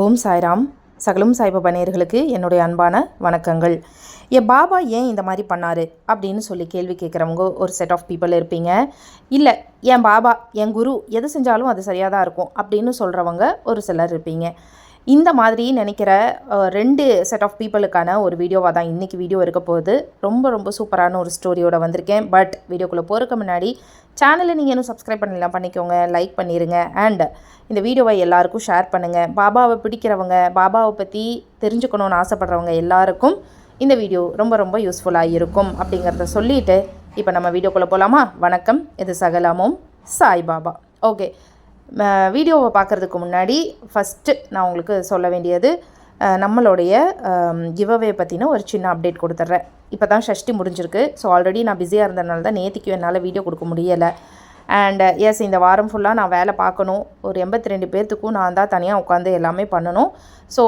ஓம் சாய்ராம். சகலும் சாய்பாபா நேர்களுக்கு என்னுடைய அன்பான வணக்கங்கள். என் பாபா ஏன் இந்த மாதிரி பண்ணார்? அப்படின்னு சொல்லி கேள்வி கேட்குறவங்க ஒரு செட் ஆஃப் பீப்புள் இருப்பீங்க. இல்லை என் பாபா என் குரு எது செஞ்சாலும் அது சரியாக தான் இருக்கும் அப்படின்னு சொல்கிறவங்க ஒரு சிலர் இருப்பீங்க. இந்த மாதிரி நினைக்கிற ரெண்டு செட் ஆஃப் பீப்புளுக்கான ஒரு வீடியோவாக தான் இன்றைக்கி வீடியோ இருக்க போகுது. ரொம்ப ரொம்ப சூப்பரான ஒரு ஸ்டோரியோட வந்திருக்கேன். பட் வீடியோக்குள்ளே போகிறதுக்கு முன்னாடி சேனலை நீங்கள் இன்னும் சப்ஸ்கிரைப் பண்ணலாம் பண்ணிக்கோங்க லைக் பண்ணிடுங்க அண்ட் இந்த வீடியோவை எல்லாருக்கும் ஷேர் பண்ணுங்கள் பாபாவை பிடிக்கிறவங்க பாபாவை பற்றி தெரிஞ்சுக்கணுன்னு ஆசைப்படுறவங்க எல்லாருக்கும் இந்த வீடியோ ரொம்ப ரொம்ப யூஸ்ஃபுல்லாக இருக்கும் அப்படிங்கிறத சொல்லிவிட்டு இப்போ நம்ம வீடியோக்குள்ளே போகலாமா வணக்கம். இது சகலமும் சாய்பாபா ஓகே வீடியோவை பார்க்குறதுக்கு முன்னாடி ஃபஸ்ட்டு நான் உங்களுக்கு சொல்ல வேண்டியது நம்மளுடைய கிவ்அவே பற்றின ஒரு சின்ன அப்டேட் கொடுத்துட்றேன் இப்போ தான் ஷஷ்டி முடிஞ்சிருக்கு. ஸோ ஆல்ரெடி நான் பிஸியாக இருந்ததுனால தான் நேற்றுக்கு என்னால் வீடியோ கொடுக்க முடியலை. அண்ட் எஸ் இந்த வாரம் ஃபுல்லாக நான் வேலை பார்க்கணும். ஒரு எண்பத்தி ரெண்டு பேர்த்துக்கும் நான் தான் தனியாக உட்காந்து எல்லாமே பண்ணணும். ஸோ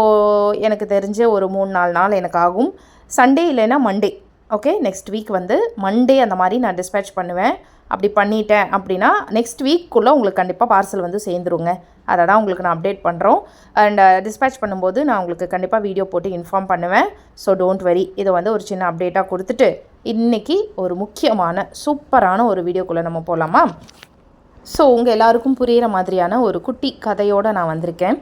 எனக்கு தெரிஞ்ச ஒரு மூணு நாலு நாள் எனக்கு ஆகும். சண்டே இல்லைன்னா மண்டே ஓகே நெக்ஸ்ட் வீக் வந்து மண்டே அந்த மாதிரி நான் டிஸ்பேச் பண்ணுவேன். அப்படி பண்ணிட்டேன் அப்படின்னா நெக்ஸ்ட் வீக்குள்ளே உங்களுக்கு கண்டிப்பாக பார்சல் வந்து சேர்ந்துருங்க. அதை தான் உங்களுக்கு நான் அப்டேட் பண்ணுறோம் அண்ட் டிஸ்பேச் பண்ணும்போது நான் உங்களுக்கு கண்டிப்பாக வீடியோ போட்டு இன்ஃபார்ம் பண்ணுவேன். ஸோ டோன்ட் வெரி இதை வந்து ஒரு சின்ன அப்டேட்டாக கொடுத்துட்டு இன்றைக்கி ஒரு முக்கியமான சூப்பரான ஒரு வீடியோக்குள்ளே நம்ம போகலாமா ஸோ உங்கள் எல்லாருக்கும் புரிகிற மாதிரியான ஒரு குட்டி கதையோடு நான் வந்திருக்கேன்.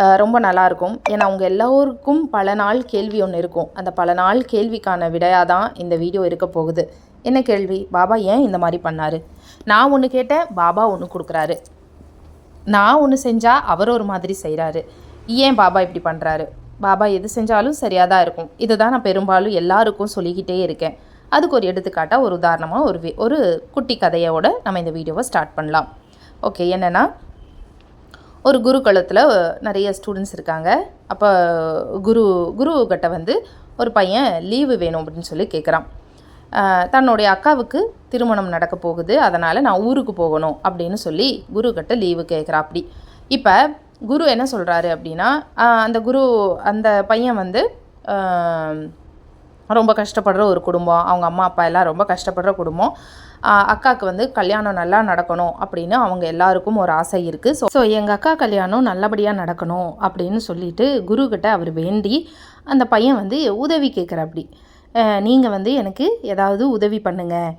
Uh, ரொம்ப நல்லாயிருக்கும் ஏன்னா உங்கள் எல்லோருக்கும் பல நாள் கேள்வி ஒன்று இருக்கும். அந்த பல நாள் கேள்விக்கான விடையாக தான் இந்த வீடியோ இருக்க போகுது. என்ன கேள்வி? பாபா ஏன் இந்த மாதிரி பண்ணார்? நான் ஒன்று கேட்டேன் பாபா ஒன்று கொடுக்குறாரு. நான் ஒன்று செஞ்சால் அவர் ஒரு மாதிரி செய்கிறாரு ஏன் பாபா இப்படி பண்ணுறாரு பாபா எது செஞ்சாலும் சரியாக தான் இருக்கும். இதுதான் நான் பெரும்பாலும் எல்லாருக்கும் சொல்லிக்கிட்டே இருக்கேன். அதுக்கு ஒரு எடுத்துக்காட்டாக ஒரு உதாரணமாக ஒரு வி- ஒரு குட்டி கதையோட நம்ம இந்த வீடியோவை ஸ்டார்ட் பண்ணலாம். ஓகே என்னென்னா ஒரு குருகுலத்தில் நிறைய ஸ்டூடெண்ட்ஸ் இருக்காங்க. அப்போ குரு குருக்கிட்ட வந்து ஒரு பையன் லீவு வேணும் அப்படின்னு சொல்லி கேட்குறான் தன்னுடைய அக்காவுக்கு திருமணம் நடக்க போகுது. அதனால் நான் ஊருக்கு போகணும் அப்படின்னு சொல்லி குருக்கிட்ட லீவு கேட்குறா அப்படி. இப்போ குரு என்ன சொல்கிறாரு அப்படின்னா அந்த குரு அந்த பையன் வந்து ரொம்ப கஷ்டப்படுற ஒரு குடும்பம். அவங்க அம்மா அப்பா எல்லாம் ரொம்ப கஷ்டப்படுற குடும்பம். அக்காவுக்கு வந்து கல்யாணம் நல்லா நடக்கணும் அப்படின்னு அவங்க எல்லாருக்கும் ஒரு ஆசை இருக்குது ஸோ ஸோ எங்கள் அக்கா கல்யாணம் நல்லபடியாக நடக்கணும் அப்படின்னு சொல்லிட்டு குருக்கிட்ட அவர் வேண்டி அந்த பையன் வந்து உதவி கேட்குற அப்படி. நீங்கள் வந்து எனக்கு ஏதாவது உதவி பண்ணுங்கள்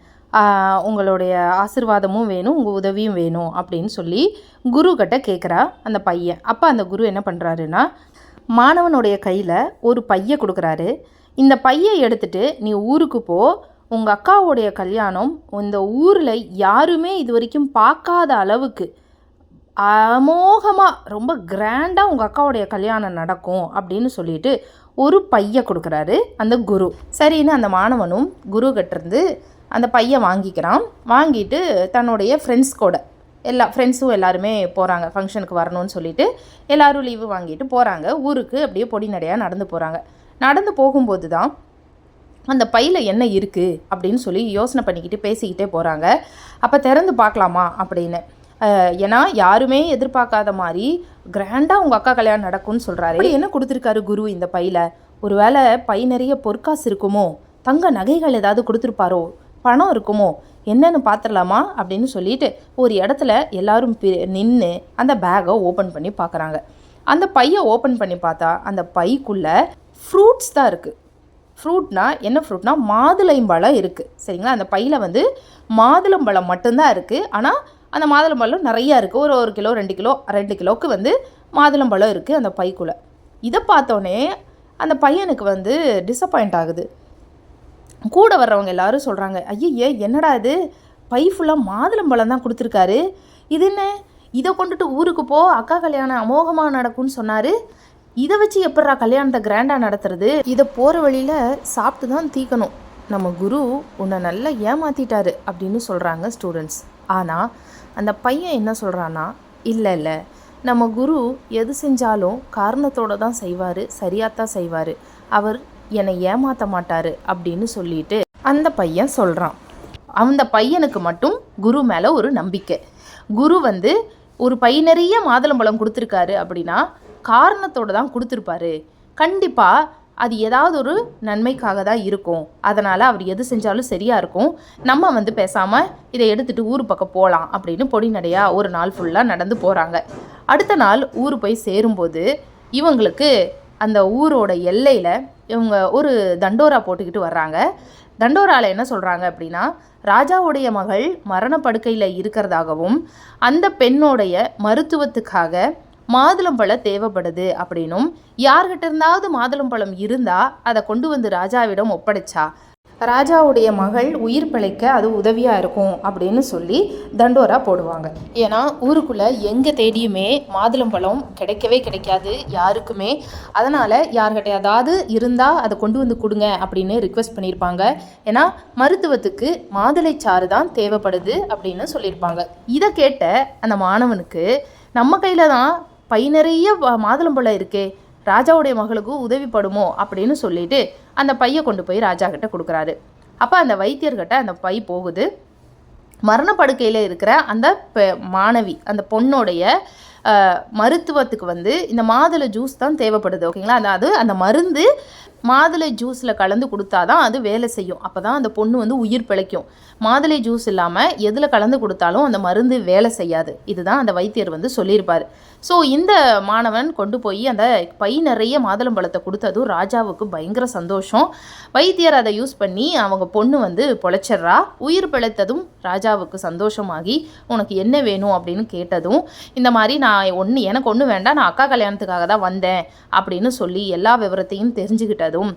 உங்களுடைய ஆசிர்வாதமும் வேணும் உங்கள் உதவியும் வேணும் அப்படின்னு சொல்லி குருக்கிட்ட கேட்குறா அந்த பையன். அப்போ அந்த குரு என்ன பண்ணுறாருன்னா மாணவனுடைய கையில் ஒரு பைய கொடுக்குறாரு. இந்த பையை எடுத்துட்டு நீ ஊருக்கு போ. உங்கள் அக்காவுடைய கல்யாணம் இந்த ஊரில் யாருமே இது வரைக்கும் பார்க்காத அளவுக்கு அமோகமாக ரொம்ப கிராண்டாக உங்கள் அக்காவுடைய கல்யாணம் நடக்கும் அப்படின்னு சொல்லிட்டு ஒரு பைய கொடுக்குறாரு அந்த குரு. சரின்னு அந்த மாணவனும் குரு கிட்டேருந்து அந்த பையன் வாங்கிக்கிறான். வாங்கிட்டு தன்னுடைய ஃப்ரெண்ட்ஸ் கூட எல்லா ஃப்ரெண்ட்ஸும் எல்லாருமே போகிறாங்க ஃபங்க்ஷனுக்கு வரணும்னு சொல்லிட்டு எல்லாரும் லீவு வாங்கிட்டு போகிறாங்க ஊருக்கு அப்படியே பொடி நடையாக நடந்து போகிறாங்க நடந்து போகும்போது தான் அந்த பையில் என்ன இருக்குது அப்படின்னு சொல்லி யோசனை பண்ணிக்கிட்டு பேசிக்கிட்டே போகிறாங்க அப்போ திறந்து பார்க்கலாமா அப்படின்னு. ஏன்னா யாருமே எதிர்பார்க்காத மாதிரி கிராண்டாக உங்கள் அக்கா கல்யாணம் நடக்கும்னு சொல்கிறாரு என்ன கொடுத்துருக்காரு குரு இந்த பையில்? ஒருவேளை பை நிறைய பொற்காசு இருக்குமோ? தங்க நகைகள் ஏதாவது கொடுத்துருப்பாரோ? பணம் இருக்குமோ? என்னன்னு பார்த்துடலாமா அப்படின்னு சொல்லிட்டு ஒரு இடத்துல எல்லாரும் நின்று அந்த பேகை ஓப்பன் பண்ணி பார்க்குறாங்க அந்த பையை ஓப்பன் பண்ணி பார்த்தா அந்த பைக்குள்ளே ஃப்ரூட்ஸ் தான் இருக்குது ஃப்ரூட்னா என்ன ஃப்ரூட்னா மாதுளம்பழம் இருக்குது சரிங்களா? அந்த பையில் வந்து மாதுளம்பழம் மட்டும்தான் இருக்குது ஆனால் அந்த மாதுளம்பழம் நிறையா இருக்குது ஒரு ஒரு கிலோ ரெண்டு கிலோ ரெண்டு கிலோவுக்கு வந்து மாதுளம்பழம் இருக்குது அந்த பைக்குள்ளே. இதை பார்த்தோன்னே அந்த பையனுக்கு வந்து டிசப்பாயிண்ட் ஆகுது. கூட வர்றவங்க எல்லாரும் சொல்கிறாங்க ஐயே என்னடா இது? பை ஃபுல்லாக மாதுளம்பழம் தான் கொடுத்துருக்காரு. இது என்ன? இதை கொண்டுட்டு ஊருக்கு போ. அக்கா கல்யாணம் அமோகமாக நடக்கும்னு சொன்னார். இதை வச்சு எப்படா கல்யாணத்தை கிராண்டாக நடத்துறது? இதை போகிற வழியில் சாப்பிட்டு தான் தீக்கணும். நம்ம குரு உன்னை நல்லா ஏமாற்றிட்டாரு அப்படின்னு சொல்கிறாங்க ஸ்டூடெண்ட்ஸ் ஆனால் அந்த பையன் என்ன சொல்கிறான்னா இல்லை இல்லை. நம்ம குரு எது செஞ்சாலும் காரணத்தோட தான் செய்வார் சரியாக தான் செய்வார். அவர் என்னை ஏமாற்ற மாட்டார் அப்படின்னு சொல்லிட்டு அந்த பையன் சொல்கிறான் அந்த பையனுக்கு மட்டும் குரு மேலே ஒரு நம்பிக்கை. குரு வந்து ஒரு பை நிறைய மாதுளம்பழம் கொடுத்துருக்காரு அப்படின்னா காரணத்தோட தான் கொடுத்துருப்பாரு. கண்டிப்பாக அது ஏதாவது ஒரு நன்மைக்காக தான் இருக்கும். அதனால் அவர் எது செஞ்சாலும் சரியாக இருக்கும். நம்ம வந்து பேசாமல் இதை எடுத்துகிட்டு ஊர் பக்கம் போகலாம் அப்படின்னு பொடி நடையாக ஒரு நாள் ஃபுல்லாக நடந்து போகிறாங்க அடுத்த நாள் ஊர் போய் சேரும்போது இவங்களுக்கு அந்த ஊரோட எல்லையில் இவங்க ஒரு தண்டோரா போட்டுக்கிட்டு வர்றாங்க. தண்டோராவில் என்ன சொல்கிறாங்க அப்படின்னா ராஜாவுடைய மகள் மரணப்படுக்கையில் இருக்கிறதாகவும் அந்த பெண்ணோடைய மருத்துவத்துக்காக மாதுளம்பழம் தேவைப்படுது அப்படின்னும். யார்கிட்ட இருந்தாவது மாதுளம்பழம் இருந்தால் அதை கொண்டு வந்து ராஜாவிடம் ஒப்படைச்சா. ராஜாவுடைய மகள் உயிர் பிழைக்க அது உதவியாக இருக்கும் அப்படின்னு சொல்லி தண்டோரா போடுவாங்க. ஏன்னா ஊருக்குள்ளே எங்கே தேடியுமே மாதுளம்பழம் கிடைக்கவே கிடைக்காது யாருக்குமே. அதனால் யார்கிட்ட ஏதாவது இருந்தால் அதை கொண்டு வந்து கொடுங்க அப்படின்னு ரிக்வெஸ்ட் பண்ணியிருப்பாங்க. ஏன்னா மருத்துவத்துக்கு மாதுளை சாறு தான் தேவைப்படுது அப்படின்னு சொல்லியிருப்பாங்க. இதை கேட்ட அந்த மாணவனுக்கு நம்ம கையில் தான் பை நிறைய மாதுளம்பழம் இருக்கே ராஜாவுடைய மகளுக்கு உதவிப்படுமோ அப்படின்னு சொல்லிட்டு அந்த பையை கொண்டு போய் ராஜா கிட்ட கொடுக்குறாரு. அப்போ அந்த வைத்தியர்கிட்ட அந்த பை போகுது. மரணப்படுக்கையில் இருக்கிற அந்த பெ- மாணவி அந்த பொண்ணோடைய மருத்துவத்துக்கு வந்து இந்த மாதுளை ஜூஸ் தான் தேவைப்படுது ஓகேங்களா? அதாவது அந்த மருந்து மாதுளை ஜூஸில் கலந்து கொடுத்தா தான் அது வேலை செய்யும். அப்போ தான் அந்த பொண்ணு வந்து உயிர் பிழைக்கும். மாதுளை ஜூஸ் இல்லாமல் எதில் கலந்து கொடுத்தாலும் அந்த மருந்து வேலை செய்யாது. இதுதான் அந்த வைத்தியர் வந்து சொல்லியிருப்பார். ஸோ இந்த மாணவன் கொண்டு போய் அந்த பை நிறைய மாதுளம்பழத்தை கொடுத்ததும் ராஜாவுக்கு பயங்கர சந்தோஷம். வைத்தியர் அதை யூஸ் பண்ணி அவங்க பொண்ணு வந்து பொழைச்சிட்றா. உயிர் பிழைத்ததும் ராஜாவுக்கு சந்தோஷமாகி உனக்கு என்ன வேணும்? அப்படின்னு கேட்டதும் இந்த மாதிரி நான் ஒன்று எனக்கு ஒன்று வேண்டாம். நான் அக்கா கல்யாணத்துக்காக தான் வந்தேன். அப்படின்னு சொல்லி எல்லா விவரத்தையும் தெரிஞ்சுக்கிட்டதும்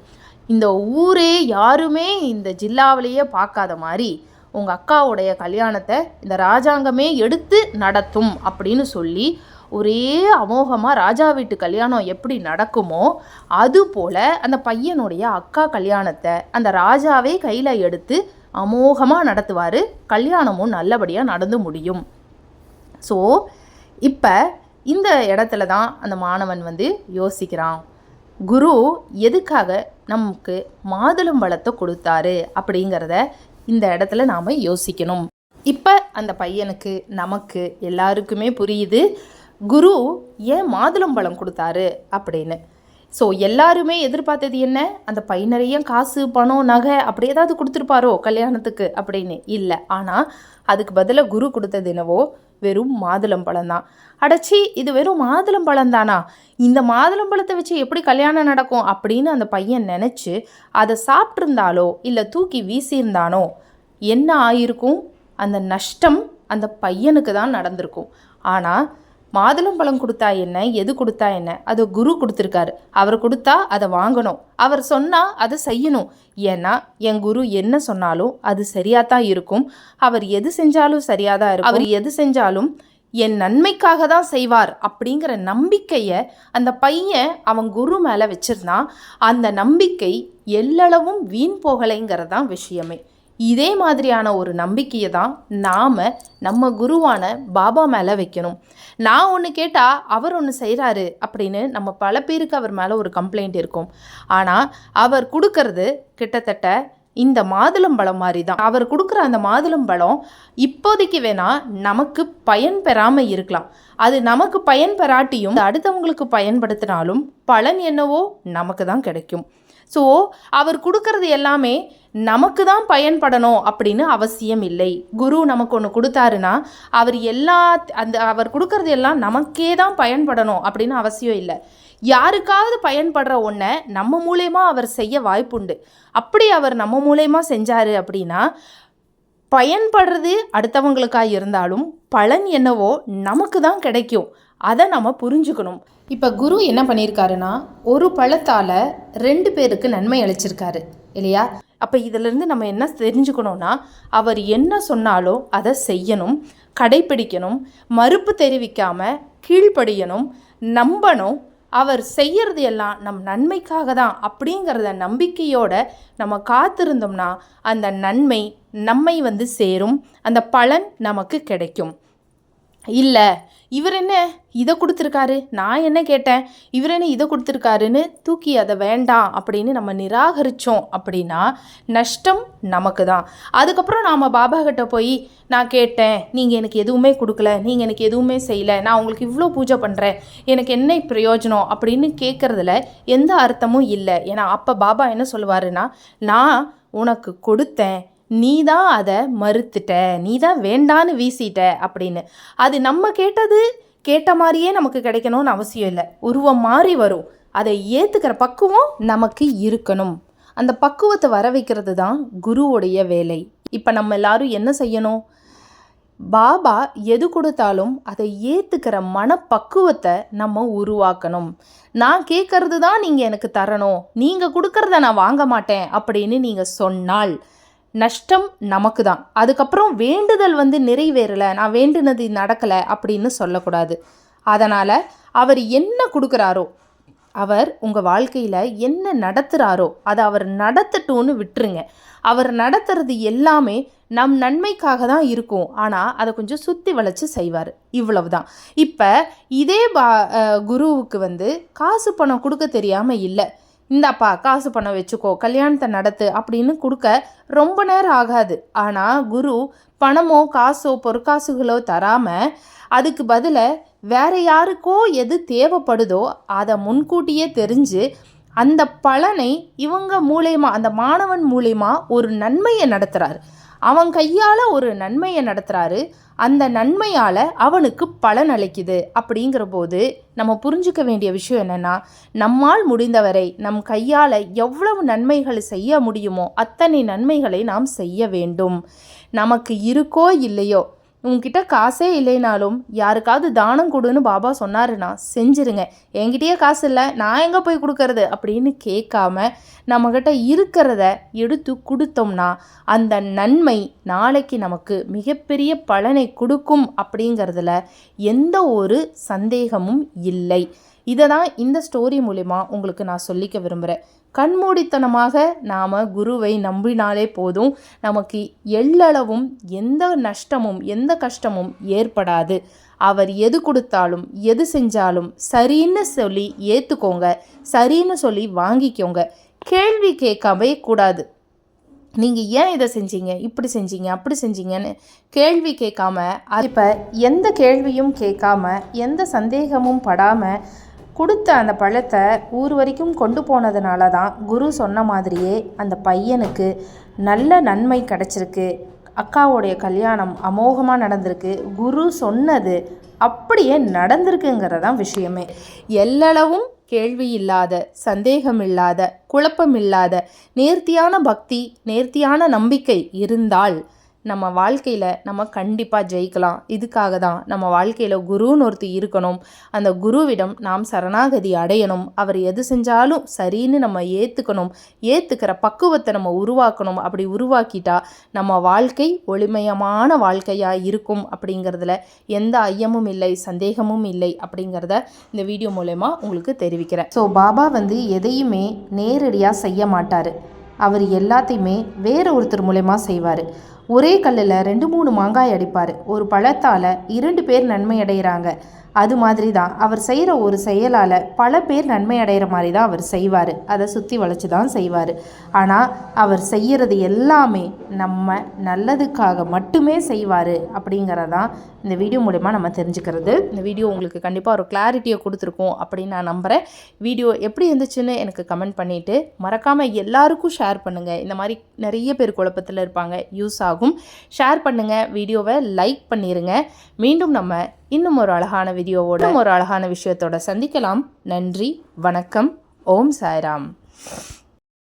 இந்த ஊரே யாருமே இந்த ஜில்லாவிலேயே பார்க்காத மாதிரி உங்கள் அக்காவுடைய கல்யாணத்தை இந்த ராஜாங்கமே எடுத்து நடத்தும். அப்படின்னு சொல்லி ஒரே அமோகமாக ராஜா வீட்டு கல்யாணம் எப்படி நடக்குமோ அதுபோல் அந்த பையனுடைய அக்கா கல்யாணத்தை அந்த ராஜாவே கையில் எடுத்து அமோகமாக நடத்துவார். கல்யாணமும் நல்லபடியாக நடந்து முடியும். ஸோ இப்போ இந்த இடத்துல தான் அந்த மாணவன் வந்து யோசிக்கிறான். குரு எதுக்காக நமக்கு மாதுளம்பழத்தை கொடுத்தாரு அப்படிங்கிறத இந்த இடத்துல நாம் யோசிக்கணும். இப்போ அந்த பையனுக்கு நமக்கு எல்லாருக்குமே புரியுது. குரு ஏன் மாதுளம்பழம் கொடுத்தாரு அப்படின்னு. ஸோ எல்லாருமே எதிர்பார்த்தது என்ன? அந்த பை நிறைய காசு பணம் நகை அப்படி ஏதாவது கொடுத்துருப்பாரோ கல்யாணத்துக்கு அப்படின்னு? இல்லை. ஆனால் அதுக்கு பதிலாக குரு கொடுத்தது என்னவோ வெறும் மாதுளம்பழம் தான். அடைச்சி இது வெறும் மாதுளம்பழம் தானா? இந்த மாதுளம்பழத்தை வச்சு எப்படி கல்யாணம் நடக்கும் அப்படின்னு அந்த பையன் நினச்சி அதை சாப்பிட்ருந்தாலோ இல்லை தூக்கி வீசியிருந்தானோ என்ன ஆயிருக்கும்? அந்த நஷ்டம் அந்த பையனுக்கு தான் நடந்திருக்கும். ஆனால் மாதுளம்பழம் கொடுத்தா என்ன? எது கொடுத்தா என்ன? அது குரு கொடுத்துருக்காரு. அவர் கொடுத்தா அதை வாங்கணும். அவர் சொன்னால் அதை செய்யணும். ஏன்னா என் குரு என்ன சொன்னாலும் அது சரியாக தான் இருக்கும். அவர் எது செஞ்சாலும் சரியாக தான் இருக்கும். அவர் எது செஞ்சாலும் என் நன்மைக்காக தான் செய்வார் அப்படிங்கிற நம்பிக்கையை அந்த பையன் அவன் குரு மேலே வச்சிருந்தான். அந்த நம்பிக்கை எல்லளவும் வீண் போகலைங்கிறதான் விஷயமே. இதே மாதிரியான ஒரு நம்பிக்கையை தான் நாம் நம்ம குருவான பாபா மேலே வைக்கணும். நான் ஒன்று கேட்டால் அவர் ஒன்று செய்கிறாரு அப்படின்னு நம்ம பல பேருக்கு அவர் மேலே ஒரு கம்ப்ளைண்ட் இருக்கும். ஆனால் அவர் கொடுக்கறது கிட்டத்தட்ட இந்த மாதுளம்பழம் மாதிரி தான். அவர் கொடுக்குற அந்த மாதுளம்பழம் இப்போதைக்கு வேணால் நமக்கு பயன் பெறாமல் இருக்கலாம். அது நமக்கு பயன் பெறாட்டியும் அடுத்தவங்களுக்கு பயன்படுத்தினாலும் பலன் என்னவோ நமக்கு தான் கிடைக்கும். ஸோ அவர் கொடுக்கறது எல்லாமே நமக்கு தான் பயன்படணும் அப்படின்னு அவசியம் இல்லை. குரு நமக்கு ஒன்று கொடுத்தாருன்னா அவர் எல்லா அந்த அவர் கொடுக்கறது எல்லாம் நமக்கே தான் பயன்படணும் அப்படின்னு அவசியம் இல்லை. யாருக்காவது பயன்படுற ஒன்றை நம்ம மூலயமா அவர் செய்ய வாய்ப்புண்டு. அப்படி அவர் நம்ம மூலயமா செஞ்சார் அப்படின்னா பயன்படுறது அடுத்தவங்களுக்காக இருந்தாலும் பலன் என்னவோ நமக்கு தான் கிடைக்கும். அதை நம்ம புரிஞ்சுக்கணும். இப்போ குரு என்ன பண்ணியிருக்காருன்னா ஒரு பழத்தால் ரெண்டு பேருக்கு நன்மை அளிச்சிருக்காரு இல்லையா? அப்போ இதிலிருந்து நம்ம என்ன தெரிஞ்சுக்கணும்னா அவர் என்ன சொன்னாலும் அதை செய்யணும் கடைப்பிடிக்கணும் மறுப்பு தெரிவிக்காம கீழ்ப்படியணும் நம்பணும் அவர் செய்யறது எல்லாம் நம் நன்மைக்காக தான் அப்படிங்கிறத நம்பிக்கையோட நம்ம காத்திருந்தோம்னா அந்த நன்மை நம்மை வந்து சேரும் அந்த பலன் நமக்கு கிடைக்கும். இல்லை இவர் என்ன இதை கொடுத்துருக்காரு? நான் என்ன கேட்டேன்? இவர் என்ன இதை கொடுத்துருக்காருன்னு தூக்கி அதை வேண்டாம் அப்படின்னு நம்ம நிராகரித்தோம் அப்படின்னா நஷ்டம் நமக்கு தான். அதுக்கப்புறம் நாம் பாபா கிட்ட போய் நான் கேட்டேன் நீங்கள் எனக்கு எதுவுமே கொடுக்கல நீங்கள் எனக்கு எதுவுமே செய்யலை நான் உங்களுக்கு இவ்வளோ பூஜை பண்ணுறேன் எனக்கு என்ன பிரயோஜனம்? அப்படின்னு கேட்குறதுல எந்த அர்த்தமும் இல்லை. ஏன்னா அப்போ பாபா என்ன சொல்லுவாருன்னா நான் உனக்கு கொடுத்தேன் நீ தான் அதை மறுத்துட்ட நீ தான் வேண்டான்னு வீசிட்ட அப்படின்னு. அது நம்ம கேட்டது கேட்ட மாதிரியே நமக்கு கிடைக்கணும்னு அவசியம் இல்லை. உருவம் மாறி வரும். அதை ஏற்றுக்கிற பக்குவம் நமக்கு இருக்கணும். அந்த பக்குவத்தை வர வைக்கிறது தான் குருவுடைய வேலை. இப்போ நம்ம எல்லாரும் என்ன செய்யணும்? பாபா எது கொடுத்தாலும் அதை ஏற்றுக்கிற மனப்பக்குவத்தை நம்ம உருவாக்கணும். நான் கேட்கறது தான் நீங்கள் எனக்கு தரணும். நீங்கள் கொடுக்கறத நான் வாங்க மாட்டேன் அப்படின்னு நீங்கள் சொன்னால் நஷ்டம் நமக்கு தான் அதுக்கப்புறம் வேண்டுதல் வந்து நிறைவேறலை நான் வேண்டுனது நடக்கலை அப்படின்னு சொல்லக்கூடாது. அதனால் அவர் என்ன கொடுக்குறாரோ அவர் உங்கள் வாழ்க்கையில் என்ன நடத்துகிறாரோ அதை அவர் நடத்தட்டும்னு விட்டுருங்க. அவர் நடத்துறது எல்லாமே நம் நன்மைக்காக தான் இருக்கும். ஆனால் அதை கொஞ்சம் சுற்றி வளைச்சி செய்வார். இவ்வளவு தான் இப்போ இதே பா குருவுக்கு வந்து காசு பணம் கொடுக்க தெரியாமல் இல்லை. இந்தாப்பா காசு பணம் வச்சுக்கோ கல்யாணத்தை நடத்து அப்படின்னு கொடுக்க ரொம்ப நேரம் ஆகாது. ஆனால் குரு பணமோ காசோ பொற்காசுகளோ தராமல் அதுக்கு பதிலாக வேற யாருக்கோ எது தேவைப்படுதோ அதை முன்கூட்டியே தெரிஞ்சு அந்த பலனை இவங்க மூலயமா அந்த மாணவன் மூலயமா ஒரு நன்மையை நடத்துகிறார் அவன் கையால் ஒரு நன்மையை நடத்துகிறாரு அந்த நன்மையால் அவனுக்கு பலன் அளிக்குது. அப்படிங்கிற போது நம்ம புரிஞ்சுக்க வேண்டிய விஷயம் என்னென்னா நம்மால் முடிந்தவரை நம் கையால் எவ்வளவு நன்மைகள் செய்ய முடியுமோ அத்தனை நன்மைகளை நாம் செய்ய வேண்டும். நமக்கு இருக்கோ இல்லையோ உங்ககிட்ட காசே இல்லைனாலும் யாருக்காவது தானம் கொடுன்னு பாபா சொன்னாருன்னா செஞ்சிருங்க. என்கிட்டயே காசு இல்லை நான் எங்கே போய் கொடுக்கறது? அப்படின்னு கேட்காம நம்மக்கிட்ட இருக்கிறத எடுத்து கொடுத்தோம்னா அந்த நன்மை நாளைக்கு நமக்கு மிகப்பெரிய பலனை கொடுக்கும் அப்படிங்கிறதுல எந்த ஒரு சந்தேகமும் இல்லை. இதை தான் இந்த ஸ்டோரி மூலிமா உங்களுக்கு நான் சொல்லிக்க விரும்புகிறேன் கண்மூடித்தனமாக நாம் குருவை நம்பினாலே போதும். நமக்கு எள்ளளவும் எந்த நஷ்டமும் எந்த கஷ்டமும் ஏற்படாது. அவர் எது கொடுத்தாலும் எது செஞ்சாலும் சரின்னு சொல்லி ஏற்றுக்கோங்க சரின்னு சொல்லி வாங்கிக்கோங்க. கேள்வி கேட்கவே கூடாது. நீங்கள் ஏன் இதை செஞ்சீங்க? இப்படி செஞ்சீங்க அப்படி செஞ்சீங்கன்னு கேள்வி கேட்காம இப்போ எந்த கேள்வியும் கேட்காம எந்த சந்தேகமும் படாமல் கொடுத்த அந்த பழத்தை ஊர் வரைக்கும் கொண்டு போனதுனால தான் குரு சொன்ன மாதிரியே அந்த பையனுக்கு நல்ல நன்மை கிடச்சிருக்கு. அக்காவுடைய கல்யாணம் அமோகமாக நடந்திருக்கு. குரு சொன்னது அப்படியே நடந்திருக்குங்கிறதான் விஷயமே. எல்லளவும் கேள்வி இல்லாத சந்தேகம் இல்லாத நேர்த்தியான பக்தி நேர்த்தியான நம்பிக்கை இருந்தால் நம்ம வாழ்க்கையில் நம்ம கண்டிப்பாக ஜெயிக்கலாம். இதுக்காக தான் நம்ம வாழ்க்கையில் குருன்னு ஒருத்தி இருக்கணும். அந்த குருவிடம் நாம் சரணாகதி அடையணும். அவர் எது செஞ்சாலும் சரின்னு நம்ம ஏற்றுக்கணும் ஏற்றுக்கிற பக்குவத்தை நம்ம உருவாக்கணும். அப்படி உருவாக்கிட்டா நம்ம வாழ்க்கை ஒளிமயமான வாழ்க்கையாக இருக்கும் அப்படிங்கிறதுல எந்த ஐயமும் இல்லை சந்தேகமும் இல்லை அப்படிங்கிறத இந்த வீடியோ மூலயமா உங்களுக்கு தெரிவிக்கிறேன். ஸோ பாபா வந்து எதையுமே நேரடியாக செய்ய மாட்டார். அவர் எல்லாத்தையுமே வேறு ஒருத்தர் மூலயமா செய்வார். ஒரே கல்லில் ரெண்டு மூணு மாங்காய் அடிப்பார். ஒரு பழத்தால் இரண்டு பேர் நன்மை அடைகிறாங்க அது மாதிரி தான் அவர் செய்கிற ஒரு செயலால் பல பேர் நன்மை அடைகிற மாதிரி தான் அவர் செய்வார். அதை சுற்றி வளைச்சி தான் செய்வார். ஆனால் அவர் செய்கிறது எல்லாமே நம்ம நல்லதுக்காக மட்டுமே செய்வார் அப்படிங்கிறதான் இந்த வீடியோ மூலயமா நம்ம தெரிஞ்சுக்கிறது. இந்த வீடியோ உங்களுக்கு கண்டிப்பாக ஒரு கிளாரிட்டியை கொடுத்துருக்கோம் அப்படின்னு நான் நம்புகிறேன் வீடியோ எப்படி இருந்துச்சுன்னு எனக்கு கமெண்ட் பண்ணிவிட்டு மறக்காமல் எல்லாருக்கும் ஷேர் பண்ணுங்கள் இந்த மாதிரி நிறைய பேர் குழப்பத்தில் இருப்பாங்க. யூஸ் ஆகும். ஆகும். ஷேர் பண்ணுங்கள் வீடியோவை லைக் பண்ணிடுங்க மீண்டும் நம்ம இன்னும் ஒரு அழகான வீடியோவோட ஒரு அழகான விஷயத்தோட சந்திக்கலாம். நன்றி வணக்கம். ஓம் சாய்ராம்.